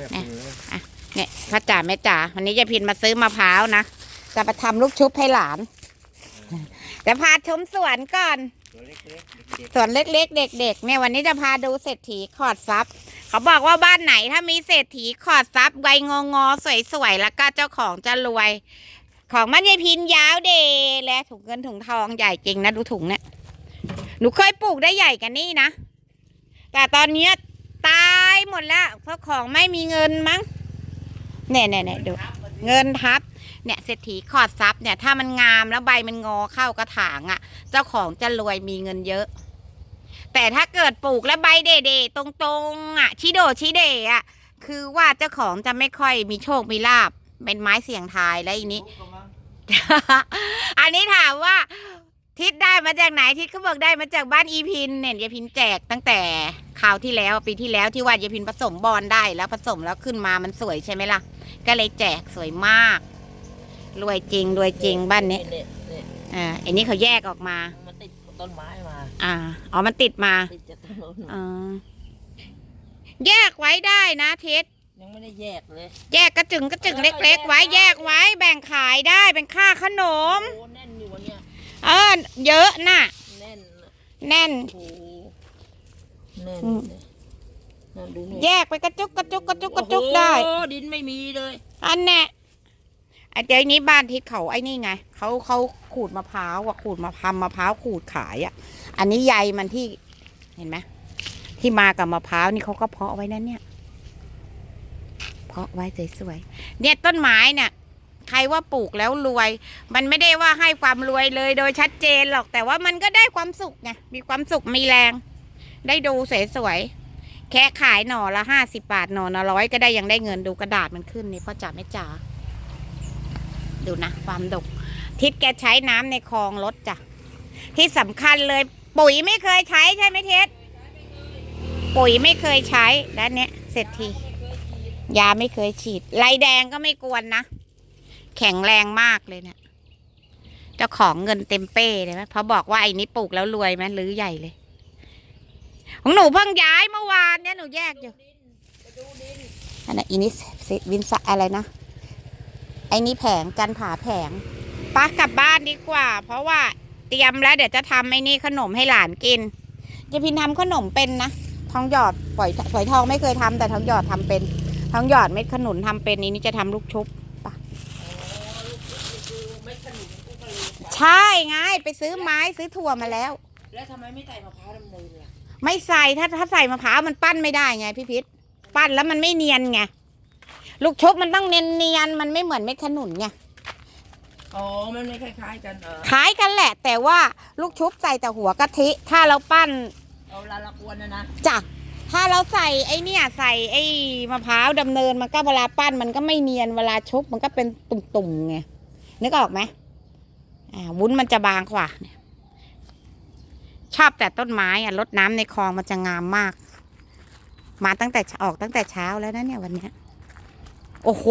แบบนี้เนี่ยพ่อจ๋าแม่จ๋าวันนี้จะพินมาซื้อมะพร้าวนะจะมาทำลูกชุบให้หลานจะพาชมสวนก่อนตัวเล็กๆเด็กสวนเล็กๆ เด็ก ๆ เนี่ยวันนี้จะพาดูเศรษฐีขอดซับเขาบอกว่าบ้านไหนถ้ามีเศรษฐีขอดซับใบงองอๆสวยๆแล้วก็เจ้าของจะรวย ของมันยายพินยาวเดและถุงเงินถุงทองใหญ่จริงนะดูถุงเนี่ยหนูเคยปลูกได้ใหญ่กันนี่นะแต่ตอนเนี้ยตาย หมดแล้วเพราะของไม่มีเงินมั้งเนี่ยเนี่ยเนี่ยดูเงินทับ เนี่ยเศรษฐีขอดซับเนี่ย ถ้ามันงามแล้วใบมันงอเข้ากระถางอะ่ะ เจ้าของจะรวยมีเงินเยอะ แต่ถ้าเกิดปลูกแล้วใบเด่ๆตรงๆอะชิโดชิเดอะ คือว่าเจ้าของจะไม่ค่อยมีโชคมีลาบเป็นไม้เสี่ยงทายแล้วอีนี้ อันนี้ถามว่า ทิศได้มาจากไหนทิศเขาบอกได้มาจากบ้านอีพินเนี่ยยายพินแจกตั้งแต่คราวที่แล้วปีที่แล้วที่ว่ายายพินผสมบอลได้แล้วผสมแล้วขึ้นมามันสวยใช่ไหมล่ะ ก็เลยแจกสวยมาก รวยจริงรวยจริงบ้านนี้เนี่ยเนี่ยอ่าอันนี้เขาแยกออกมา มันติดต้นไม้มา อ่าอ๋อมันติดมาติดจากต้นนู้นอ๋อแยกไว้ได้นะทิศยังไม่ได้แยกเลย แยกกระจึงกระจึงเล็ก ๆ ไว้แยกไว้แบ่งขายได้เป็นค่าขนม โอ้แน่นอยู่วันเนี้ย เออเยอะน่ะ แน่นน่ะแน่น โอ้แน่นอืม เลยนั่นดูนี่แยกไปกระจุกกระจุกกระจุกกระจุกได้ โอ้ดินไม่มีเลยอันเนี้ยไอ้เดี๋ยวนี้บ้านทิศเขาไอ้นี่ไงเขาเขาขูดมะพร้าวอะขูดมะพร้าวมะพร้าวขูดขายอะอันนี้ใยมันที่เห็นไหมที่มากับมะพร้าวนี่เขาก็เพาะไว้นั่นเนี่ย เพาะไว้สวยๆเนี่ยต้นไม้เนี่ย ใครว่าปลูกแล้วรวย มันไม่ได้ว่าให้ความรวยเลยโดยชัดเจนหรอกแต่ว่ามันก็ได้ความสุขไงมีความสุขมีแรง ได้ดูสวยๆแค่ขายหน่อละห้าสิบบาทหน่อละร้อยก็ได้ยังได้เงินดูกระดาษมันขึ้นนี่พ่อจ๋าไม่จ๋าดูนะ ความดก ทิศแกใช้น้ำในคลองลดจ้ะที่สำคัญเลย ปุ๋ยไม่เคยใช้ใช่ไหมเทศปุ๋ยไม่เคยใช้และเนี้ยเสร็จทียาไม่เคยฉีดลายแดงก็ไม่กวนนะ แข็งแรงมากเลยเนี่ยเจ้าของเงินเต็มเป้เลยไหมเพราะบอกว่าไอ้นี้ปลูกแล้วรวยไหมหรือใหญ่เลย ของหนูเพิ่งย้ายเมื่อวานเนี่ยหนูแยกอยู่อันนั้นอินิสวินสะอะไรนะไอ้นี่แผงกันผาแผงปะกลับบ้านดีกว่า เพราะว่าเตรียมแล้วเดี๋ยวจะทำไอ้นี่ขนมให้หลานกินจะพินทำขนมเป็นนะทองหยอดฝอยฝอยทองไม่เคยทำแต่ทองหยอดทำเป็นทองหยอดเม็ดขนุนทำเป็นนี้นี่จะทำลูกชุบ ไม่ขนุนกูก็เลย ใช่ไง ไปซื้อไม้ซื้อถั่วมาแล้ว แล้วทำไมไม่ใส่มะพร้าวดำเนินล่ะไม่ใส่ถ้าถ้าใส่มะพร้าวมันปั้นไม่ได้ไงพี่พิษปั้นแล้วมันไม่เนียนไงลูกชุบมันต้องเนียนเนียนๆมันไม่เหมือนเม็ดขนุนไงอ๋อมันไม่คล้ายๆกันเออคล้ายกันแหละ แต่ว่าลูกชุบใส่แต่หัวกะทิ ถ้าเราปั้นเอาลาละกวนนะนะจ้ะถ้าเราใส่ไอ้เนี่ยใส่ไอ้มะพร้าวดำเนินมันก็เวลาปั้นมันก็ไม่เนียนเวลาชุบมันก็เป็นตุ่มๆไงนึกออกไหมอ่า วุ้นมันจะบางกว่าเนี่ยชอบแต่ต้นไม้อะรดน้ำในคลองมันจะงามมาก มาตั้งแต่ออกตั้งแต่เช้าแล้วนะเนี่ยวันเนี้ยโอ้โห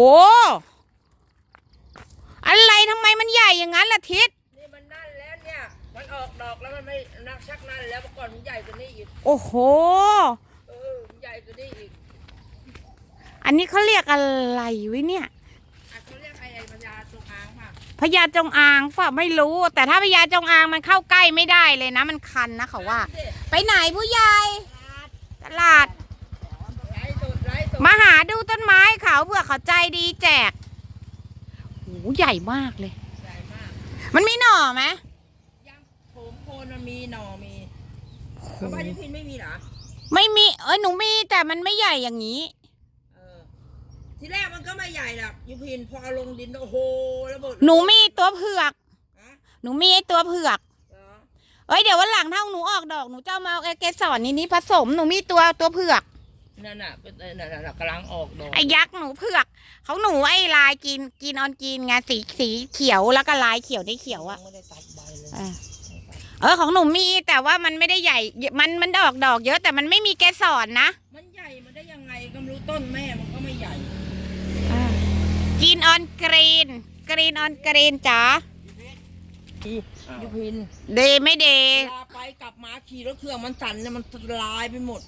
อะไรทำไมมันใหญ่อย่างนั้นล่ะทิศนี่มันนั่นแล้วเนี่ย มันออกดอกแล้วมันไม่นักชักนั่นแล้วเมื่อก่อนมันใหญ่กว่านี้อีกโอ้โหเออมันใหญ่กว่านี้อีก อันนี้เขาเรียกอะไรวะเนี่ย พญาจงอางป่ะไม่รู้ แต่ถ้าพญาจงอางมันเข้าใกล้ไม่ได้เลยนะ มันคันนะเขาว่าเด็ดไปไหนผู้ใหญ่ตลาดไร้ตุดไร้ตุดมาหาดูต้นไม้เขาเผื่อเขาใจดีแจกโอ้โหใหญ่มากเลยใหญ่มากมันมีหน่อไหมยังโถมโคนมันมีหน่อมีเอาบ้านยุพินไม่มีเหรอ ไม่มี เอ้ยหนูมีแต่มันไม่ใหญ่อย่างนี้เออ ทีแรกมันก็ไม่ใหญ่หรอกยุพินพอเอาลงดินโอ้โหระเบิดหนูมีตัวเผือก ฮะหนูมีไอ้ตัวเผือก เหรอเอ้ยเดี๋ยววันหลังถ้าหนูออกดอกหนูจะเอามาเอาเกสรนี้นี้ผสมหนูมีตัวตัวเผือก นั่นน่ะเป็นนั่นน่ะกำลังออกดอกไอ้ยักษ์หนูเผือกเขาหนูไอ้ลายกินกินออนกินไงสีสีเขียวแล้วก็ลายเขียวได้เขียวอะไม่ได้ตัดใบเลยเออ เออของหนูมีแต่ว่ามันไม่ได้ใหญ่มันมันดอกดอกเยอะแต่มันไม่มีเกสรนะมันใหญ่มันได้ยังไงก็ไม่รู้ต้นแม่มันก็ไม่ใหญ่กิน ออนกรีน กรีนออนกรีนจ๋ายุพิน เดไม่เดเวลาไปกลับมาขี่รถเครื่องมันสั่นเนี่ยมันลายไปหมด